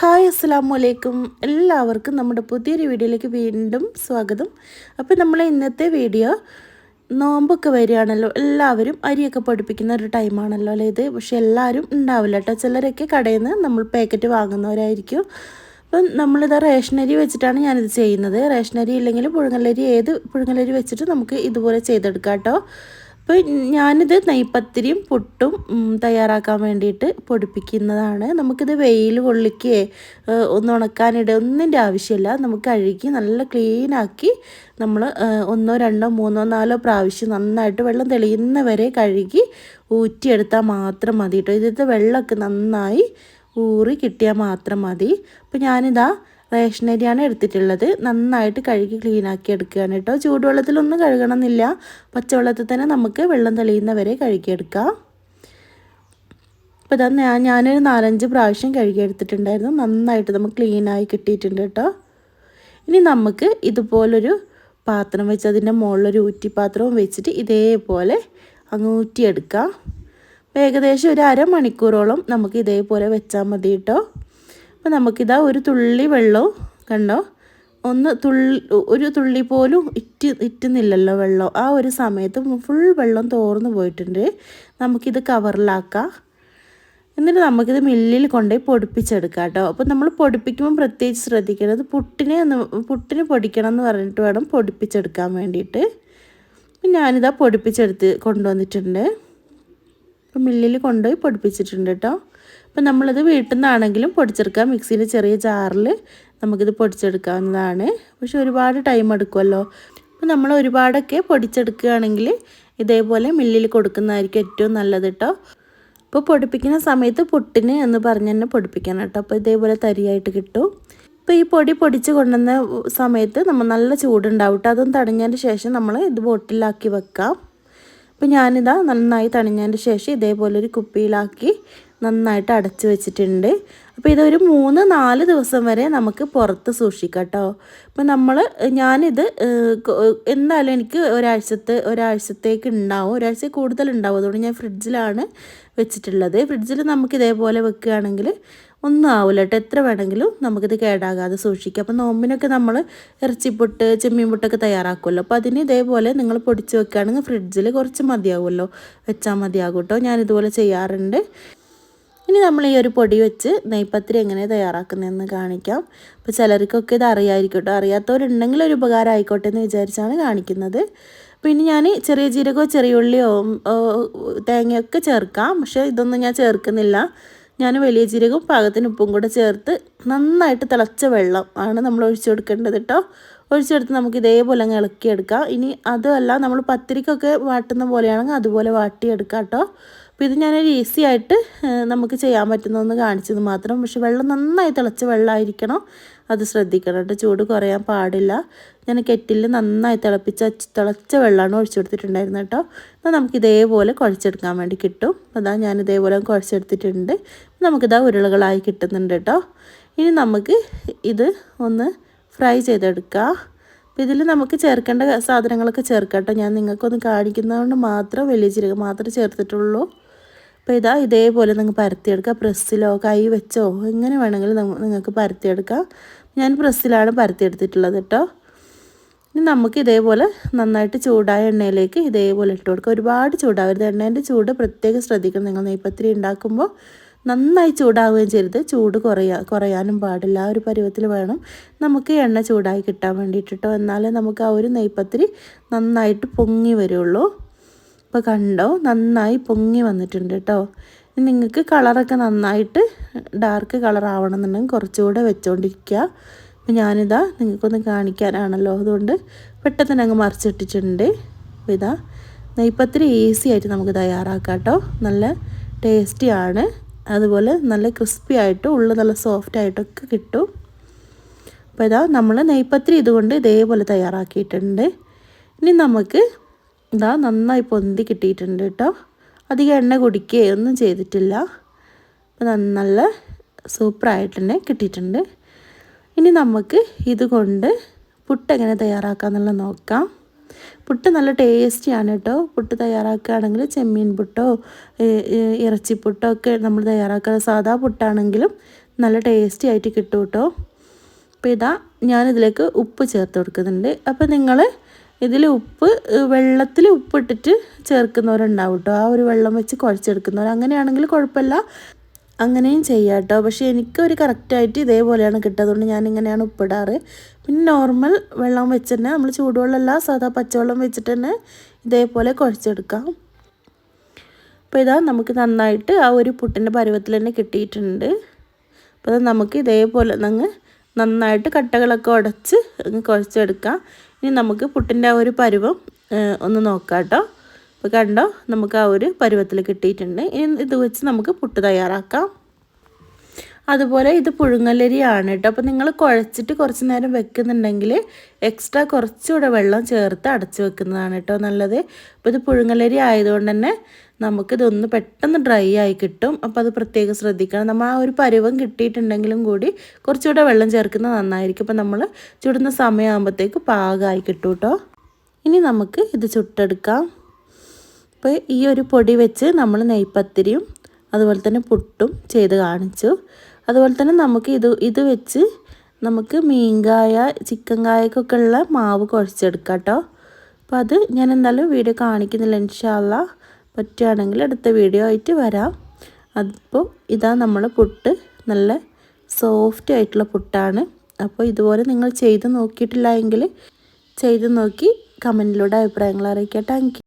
Hi അസ്സാം വലൈക്കും എല്ലാവർക്കും നമ്മുടെ പുതിയൊരു വീഡിയോയിലേക്ക് വീണ്ടും സ്വാഗതം. അപ്പോൾ നമ്മൾ ഇന്നത്തെ വീഡിയോ നോമ്പൊക്കെ വരികയാണല്ലോ. എല്ലാവരും അരിയൊക്കെ പഠിപ്പിക്കുന്ന ഒരു ടൈമാണല്ലോ അല്ലേ ഇത്? പക്ഷെ എല്ലാവരും ഉണ്ടാവില്ല കേട്ടോ. ചിലരൊക്കെ കടയിൽ നിന്ന് നമ്മൾ പാക്കറ്റ് വാങ്ങുന്നവരായിരിക്കും. അപ്പം നമ്മളിത് റേഷനരി വെച്ചിട്ടാണ് ഞാനിത് ചെയ്യുന്നത്. റേഷനരി ഇല്ലെങ്കിൽ പുഴുങ്ങലരി ഏത് പുഴുങ്ങലരി വെച്ചിട്ട് നമുക്ക് ഇതുപോലെ ചെയ്തെടുക്കാം കേട്ടോ. അപ്പോൾ ഞാനിത് നെയ്പത്തിരിയും പുട്ടും തയ്യാറാക്കാൻ വേണ്ടിയിട്ട് പൊടിപ്പിക്കുന്നതാണ്. നമുക്കിത് വെയിൽ കൊള്ളിക്കേ ഒന്ന് ഉണക്കാനിട ഒന്നിന്റെ ആവശ്യമില്ല. നമുക്ക് കഴുകി നല്ല ക്ലീനാക്കി നമ്മൾ ഒന്നോ രണ്ടോ മൂന്നോ നാലോ പ്രാവശ്യം നന്നായിട്ട് വെള്ളം തെളിയുന്ന വരെ കഴുകി ഊറ്റിയെടുത്താൽ മാത്രം മതി കേട്ടോ. ഇതിന്റെ വെള്ളമൊക്കെ നന്നായി ഊറി കിട്ടിയാൽ മാത്രം മതി. അപ്പോൾ ഞാനിതാ റേഷനരിയാണ് എടുത്തിട്ടുള്ളത്. നന്നായിട്ട് കഴുകി ക്ലീനാക്കി എടുക്കുകയാണ് കേട്ടോ. ചൂടുവെള്ളത്തിലൊന്നും കഴുകണമെന്നില്ല. പച്ചവെള്ളത്തിൽ തന്നെ നമുക്ക് വെള്ളം തെളിയുന്നവരെ കഴുകിയെടുക്കാം. അപ്പോൾ ഇതാ ഞാൻ ഞാനൊരു നാലഞ്ച് പ്രാവശ്യം കഴുകിയെടുത്തിട്ടുണ്ടായിരുന്നു. നന്നായിട്ട് നമുക്ക് ക്ലീനായി കിട്ടിയിട്ടുണ്ട് കേട്ടോ. ഇനി നമുക്ക് ഇതുപോലൊരു പാത്രം വെച്ച് അതിന്റെ മുകളിലൊരു ഊറ്റിപ്പാത്രവും വെച്ചിട്ട് ഇതേപോലെ അങ്ങ് ഊറ്റിയെടുക്കാം. ഏകദേശം ഒരു അരമണിക്കൂറോളം നമുക്ക് ഇതേപോലെ വെച്ചാൽ മതി കേട്ടോ. അപ്പോൾ നമുക്കിതാ ഒരു തുള്ളി വെള്ളവും കണ്ടോ? ഒന്ന് തുള്ളി ഒരു തുള്ളി പോലും ഇറ്റ് ഇറ്റുന്നില്ലല്ലോ വെള്ളം. ആ ഒരു സമയത്ത് ഫുൾ വെള്ളം തോർന്നു പോയിട്ടുണ്ട്. നമുക്കിത് കവറിലാക്കാം. എന്നിട്ട് നമുക്കിത് മില്ലിൽ കൊണ്ടുപോയി പൊടിപ്പിച്ചെടുക്കാം കേട്ടോ. അപ്പോൾ നമ്മൾ പൊടിപ്പിക്കുമ്പോൾ പ്രത്യേകിച്ച് ശ്രദ്ധിക്കേണ്ടത് പുട്ടിനെ പുട്ടിന് പൊടിക്കണം എന്ന് പറഞ്ഞിട്ട് വേണം പൊടിപ്പിച്ചെടുക്കാൻ വേണ്ടിയിട്ട്. ഞാനിതാ പൊടിപ്പിച്ചെടുത്ത് കൊണ്ടുവന്നിട്ടുണ്ട്. അപ്പം മില്ലിൽ കൊണ്ടുപോയി പൊടിപ്പിച്ചിട്ടുണ്ട് കേട്ടോ. അപ്പം നമ്മളത് വീട്ടിൽ നിന്നാണെങ്കിലും പൊടിച്ചെടുക്കാം മിക്സിയിൽ ചെറിയ ജാറിൽ നമുക്കിത് പൊടിച്ചെടുക്കാവുന്നതാണ്. പക്ഷെ ഒരുപാട് ടൈം എടുക്കുമല്ലോ അപ്പം നമ്മൾ ഒരുപാടൊക്കെ പൊടിച്ചെടുക്കുകയാണെങ്കിൽ ഇതേപോലെ മില്ലിൽ കൊടുക്കുന്നതായിരിക്കും ഏറ്റവും നല്ലത് കേട്ടോ അപ്പോൾ പൊടിപ്പിക്കുന്ന സമയത്ത് പുട്ടിന് എന്ന് പറഞ്ഞ് തന്നെ പൊടിപ്പിക്കണം കേട്ടോ അപ്പോൾ ഇതേപോലെ തരിയായിട്ട് കിട്ടും. ഇപ്പോൾ ഈ പൊടി പൊടിച്ച് കൊണ്ടുവന്ന സമയത്ത് നമ്മൾ നല്ല ചൂടുണ്ടാവും കേട്ടോ അതും തടഞ്ഞതിന് ശേഷം നമ്മൾ ഇത് ബോട്ടിലാക്കി വെക്കാം. അപ്പോൾ ഞാനിതാ നന്നായി തണിഞ്ഞതിന് ശേഷം ഇതേപോലെ ഒരു കുപ്പിയിലാക്കി നന്നായിട്ട് അടച്ചു വെച്ചിട്ടുണ്ട്. അപ്പോൾ ഇതൊരു മൂന്ന് നാല് ദിവസം വരെ നമുക്ക് പുറത്ത് സൂക്ഷിക്കാം കേട്ടോ. അപ്പോൾ നമ്മൾ ഞാനിത് എന്തായാലും എനിക്ക് ഒരാഴ്ചത്തെ ഒരാഴ്ചത്തേക്ക് ഉണ്ടാവും. ഒരാഴ്ച കൂടുതൽ ഉണ്ടാവും. അതുകൊണ്ട് ഞാൻ ഫ്രിഡ്ജിലാണ് വെച്ചിട്ടുള്ളത്. ഫ്രിഡ്ജിൽ നമുക്ക് ഇതേപോലെ വെക്കുകയാണെങ്കിൽ ഒന്നും ആവില്ല കേട്ടോ. എത്ര വേണമെങ്കിലും നമുക്കിത് കേടാകാതെ സൂക്ഷിക്കാം. അപ്പോൾ നോമ്പിനൊക്കെ നമ്മൾ ഇറച്ചിപ്പൊട്ട് ചെമ്മീൻ പൊട്ടൊക്കെ തയ്യാറാക്കുമല്ലോ. അപ്പോൾ അതിന് ഇതേപോലെ നിങ്ങൾ പൊടിച്ച് വെക്കുകയാണെങ്കിൽ ഫ്രിഡ്ജിൽ കുറച്ച് മതിയാവുമല്ലോ. വെച്ചാൽ മതിയാകും കേട്ടോ. ഞാനിതുപോലെ ചെയ്യാറുണ്ട്. ഇനി നമ്മൾ ഈ ഒരു പൊടി വെച്ച് നെയ്പത്തിരി എങ്ങനെ തയ്യാറാക്കുന്നതെന്ന് കാണിക്കാം. അപ്പോൾ ചിലർക്കൊക്കെ ഇത് അറിയായിരിക്കും അറിയാത്തവരുണ്ടെങ്കിൽ ഒരു ഉപകാരം ആയിക്കോട്ടെ എന്ന് വിചാരിച്ചാണ് കാണിക്കുന്നത്. പിന്നെ ഞാൻ ചെറിയ ജീരകമോ ചെറിയ ഉള്ളിയോ തേങ്ങയൊക്കെ ചേർക്കാം. പക്ഷേ ഇതൊന്നും ഞാൻ ചേർക്കുന്നില്ല. ഞാൻ വലിയ ജീരകവും പാകത്തിന് ഉപ്പും കൂടെ ചേർത്ത് നന്നായിട്ട് തിളച്ച വെള്ളം ആണ് നമ്മൾ ഒഴിച്ചു കൊടുക്കേണ്ടത് കേട്ടോ. ഒഴിച്ചെടുത്ത് നമുക്ക് ഇതേപോലെ അങ്ങ് ഇളക്കിയെടുക്കാം. ഇനി അതുമല്ല നമ്മൾ പത്തിരിക്കൊക്കെ വാട്ടുന്ന പോലെയാണെങ്കിൽ അതുപോലെ വാട്ടിയെടുക്കാം കേട്ടോ. അപ്പോൾ ഇത് ഞാനൊരു ഈസി ആയിട്ട് നമുക്ക് ചെയ്യാൻ പറ്റുന്നതെന്ന് കാണിച്ചത് മാത്രം. പക്ഷെ വെള്ളം നന്നായി തിളച്ച വെള്ളമായിരിക്കണം. അത് ശ്രദ്ധിക്കണം കേട്ടോ. ചൂട് കുറയാൻ പാടില്ല. ഞാൻ കെറ്റിൽ നന്നായി തിളപ്പിച്ച തിളച്ച വെള്ളമാണ് ഒഴിച്ചു കൊടുത്തിട്ടുണ്ടായിരുന്നത് കേട്ടോ. എന്നാൽ നമുക്ക് ഇതേപോലെ കുഴച്ചെടുക്കാൻ വേണ്ടി കിട്ടും. അതാ ഞാൻ ഇതേപോലെ കുഴച്ചെടുത്തിട്ടുണ്ട്. നമുക്കിതാ ഉരുളകളായി കിട്ടുന്നുണ്ട് കേട്ടോ. ഇനി നമുക്ക് ഇത് ഒന്ന് ഫ്രൈ ചെയ്തെടുക്കാം. അപ്പോൾ ഇതിൽ നമുക്ക് ചേർക്കേണ്ട സാധനങ്ങളൊക്കെ ചേർക്കാം കേട്ടോ. ഞാൻ നിങ്ങൾക്കൊന്ന് കാണിക്കുന്നതുകൊണ്ട് മാത്രം വലിയ ജീരകം മാത്രമേ ചേർത്തിട്ടുള്ളൂ. അപ്പോൾ ഇതാ ഇതേപോലെ നിങ്ങൾക്ക് പരത്തിയെടുക്കാം. പ്രസ്സിലോ കൈ വെച്ചോ എങ്ങനെ വേണമെങ്കിലും നിങ്ങൾക്ക് പരത്തിയെടുക്കാം. ഞാൻ പ്രസ്സിലാണ് പരത്തിയെടുത്തിട്ടുള്ളത് കേട്ടോ. ഇനി നമുക്ക് ഇതേപോലെ നന്നായിട്ട് ചൂടായ എണ്ണയിലേക്ക് ഇതേപോലെ ഇട്ട് കൊടുക്കുക ഒരുപാട് ചൂടാവരുത്. എണ്ണേന്റെ ചൂട് പ്രത്യേകം ശ്രദ്ധിക്കണം. നിങ്ങൾ നെയ്പത്തിരി ഉണ്ടാക്കുമ്പോൾ നന്നായി ചൂടാവുകയും ചെയ്യരുത്. ചൂട് കുറയാ കുറയാനും പാടില്ല. ആ ഒരു പരുവത്തിൽ വേണം നമുക്ക് എണ്ണ ചൂടായി കിട്ടാൻ വേണ്ടിയിട്ടോ എന്നാലേ നമുക്ക് ആ ഒരു നെയ്പത്തിരി നന്നായിട്ട് പൊങ്ങി വരുള്ളൂ. ഇപ്പോൾ കണ്ടോ? നന്നായി പൊങ്ങി വന്നിട്ടുണ്ട് കേട്ടോ നിങ്ങൾക്ക് കളറൊക്കെ നന്നായിട്ട് ഡാർക്ക് കളർ ആവണമെന്നുണ്ടെങ്കിൽ കുറച്ചുകൂടെ വെച്ചുകൊണ്ടിരിക്കുക അപ്പോൾ ഞാനിതാ നിങ്ങൾക്കൊന്ന് കാണിക്കാനാണല്ലോ. അതുകൊണ്ട് പെട്ടെന്ന് അങ്ങ് മറിച്ചിട്ടിട്ടുണ്ട് അപ്പോൾ ഇതാ. നെയ്പ്പത്തിരി ഈസി ആയിട്ട് നമുക്ക് തയ്യാറാക്കാം കേട്ടോ നല്ല ടേസ്റ്റിയാണ് അതുപോലെ നല്ല ക്രിസ്പി ആയിട്ടും ഉള്ളു നല്ല സോഫ്റ്റ് ആയിട്ടൊക്കെ കിട്ടും. അപ്പോൾ ഇതാ നമ്മൾ നെയ്പ്പത്തിരി ഇതുകൊണ്ട് ഇതേപോലെ തയ്യാറാക്കിയിട്ടുണ്ട്. ഇനി നമുക്ക് ഇതാ നന്നായി പൊന്തി കിട്ടിയിട്ടുണ്ട് കേട്ടോ. അധികം എണ്ണ കുടിക്കുകയോ ഒന്നും ചെയ്തിട്ടില്ല. അപ്പം നല്ല സൂപ്പറായിട്ട് തന്നെ കിട്ടിയിട്ടുണ്ട്. ഇനി നമുക്ക് ഇതുകൊണ്ട് പുട്ട് എങ്ങനെ തയ്യാറാക്കാമെന്നുള്ള നോക്കാം. പുട്ട് നല്ല ടേസ്റ്റിയാണ് കേട്ടോ. പുട്ട് തയ്യാറാക്കുകയാണെങ്കിൽ ചെമ്മീൻ പുട്ടോ ഇറച്ചിപ്പുട്ടോ ഒക്കെ നമ്മൾ തയ്യാറാക്കുക സാധാ പുട്ടാണെങ്കിലും നല്ല ടേസ്റ്റി ആയിട്ട് കിട്ടും കേട്ടോ. അപ്പോൾ ഇതാ ഞാനിതിലേക്ക് ഉപ്പ് ചേർത്ത് കൊടുക്കുന്നുണ്ട്. അപ്പോൾ നിങ്ങൾ ഇതിൽ ഉപ്പ് വെള്ളത്തിൽ ഉപ്പിട്ടിട്ട് ചേർക്കുന്നവരുണ്ടാവും കേട്ടോ ആ ഒരു വെള്ളം വെച്ച് കുഴച്ചെടുക്കുന്നവർ അങ്ങനെയാണെങ്കിൽ കുഴപ്പമില്ല. അങ്ങനെയും ചെയ്യാം കേട്ടോ പക്ഷേ എനിക്കൊരു കറക്റ്റായിട്ട് ഇതേപോലെയാണ് കിട്ടുക. അതുകൊണ്ട് ഞാൻ ഇങ്ങനെയാണ് ഉപ്പിടാറ്. പിന്നെ നോർമൽ വെള്ളം വെച്ച് തന്നെ നമ്മൾ ചൂടുവെള്ളമല്ല സാധാ പച്ചവെള്ളം വെച്ചിട്ട് തന്നെ ഇതേപോലെ കുഴച്ചെടുക്കാം. അപ്പോൾ ഇതാ നമുക്ക് നന്നായിട്ട് ആ ഒരു പുട്ടിന്റെ പരുവത്തിൽ തന്നെ കിട്ടിയിട്ടുണ്ട്. അപ്പോൾ നമുക്ക് ഇതേപോലെ അങ്ങ് നന്നായിട്ട് കട്ടകളൊക്കെ ഉടച്ച് കുഴച്ചെടുക്കാം. ഇനി നമുക്ക് പുട്ടിന്റെ ആ ഒരു പരുവം ഒന്ന് നോക്കാം കേട്ടോ അപ്പോൾ കണ്ടോ നമുക്ക് ആ ഒരു പരുവത്തിൽ കിട്ടിയിട്ടുണ്ട്. ഇനി ഇത് വെച്ച് നമുക്ക് പുട്ട് തയ്യാറാക്കാം. അതുപോലെ ഇത് പുഴുങ്ങലരിയാണ് കേട്ടോ അപ്പോൾ നിങ്ങൾ കുഴച്ചിട്ട് കുറച്ച് നേരം വെക്കുന്നുണ്ടെങ്കിൽ എക്സ്ട്രാ കുറച്ചുകൂടെ വെള്ളം ചേർത്ത് അടച്ച് വെക്കുന്നതാണ് കേട്ടോ നല്ലത്. അപ്പോൾ ഇത് പുഴുങ്ങലരി ആയതുകൊണ്ട് തന്നെ നമുക്കിതൊന്ന് പെട്ടെന്ന് ഡ്രൈ ആയി കിട്ടും. അപ്പോൾ അത് പ്രത്യേകം ശ്രദ്ധിക്കണം. നമ്മൾ ആ ഒരു പരുവം കിട്ടിയിട്ടുണ്ടെങ്കിലും കൂടി കുറച്ചുകൂടെ വെള്ളം ചേർക്കുന്നത് നന്നായിരിക്കും. അപ്പോൾ നമ്മൾ ചുടുന്ന സമയമാകുമ്പോഴത്തേക്ക് പാകമായി കിട്ടും കേട്ടോ ഇനി നമുക്ക് ഇത് ചുട്ടെടുക്കാം. അപ്പോൾ ഈ ഒരു പൊടി വെച്ച് നമ്മൾ നെയ്പ്പത്തിരിയും അതുപോലെ തന്നെ പുട്ടും ചെയ്ത് കാണിച്ചു. അതുപോലെ തന്നെ നമുക്ക് ഇത് ഇത് വെച്ച് നമുക്ക് മീൻകായ ചിക്കൻ കായക്കൊക്കെ ഉള്ള മാവ് കുഴച്ചെടുക്കാം കേട്ടോ. അപ്പോൾ അത് ഞാൻ എന്തായാലും വീഡിയോ കാണിക്കുന്നില്ല ഇൻഷാല്ല പറ്റുകയാണെങ്കിൽ അടുത്ത വീഡിയോ ആയിട്ട് വരാം. അപ്പോൾ ഇതാ നമ്മൾ പുട്ട് നല്ല സോഫ്റ്റ് ആയിട്ടുള്ള പുട്ടാണ്. അപ്പോൾ ഇതുപോലെ നിങ്ങൾ ചെയ്ത് നോക്കിയിട്ടില്ല എങ്കിൽ ചെയ്ത് നോക്കി കമന്റിലൂടെ അഭിപ്രായങ്ങൾ അറിയിക്കാം. താങ്ക്